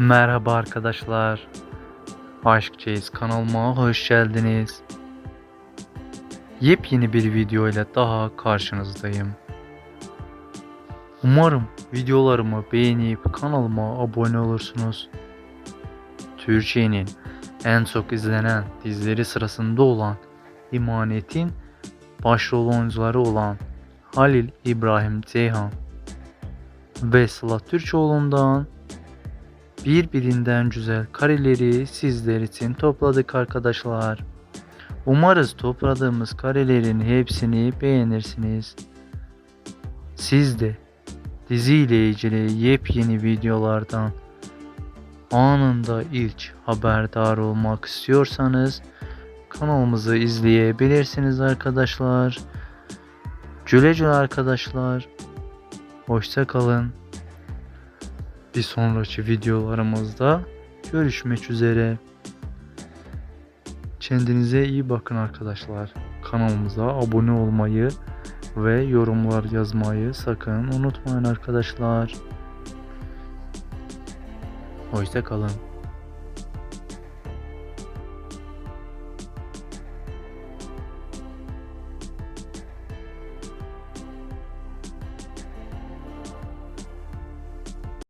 Merhaba arkadaşlar. Aşkçayız kanalıma hoş geldiniz. Yepyeni bir video ile daha karşınızdayım. Umarım videolarımı beğenip kanalıma abone olursunuz. Türkiye'nin en çok izlenen dizileri sırasında olan İmanet'in başrol oyuncuları olan Halil İbrahim Ceyhan ve Sıla Türkoğlu'ndan birbirinden güzel kareleri sizler için topladık arkadaşlar. Umarız topladığımız karelerin hepsini beğenirsiniz. Siz de diziyle ilgili yepyeni videolardan anında ilk haberdar olmak istiyorsanız kanalımızı izleyebilirsiniz arkadaşlar. Güle güle arkadaşlar. Hoşça kalın. Bir sonraki videolarımızda görüşmek üzere. Kendinize iyi bakın arkadaşlar. Kanalımıza abone olmayı ve yorumlar yazmayı sakın unutmayın arkadaşlar. Hoşça kalın.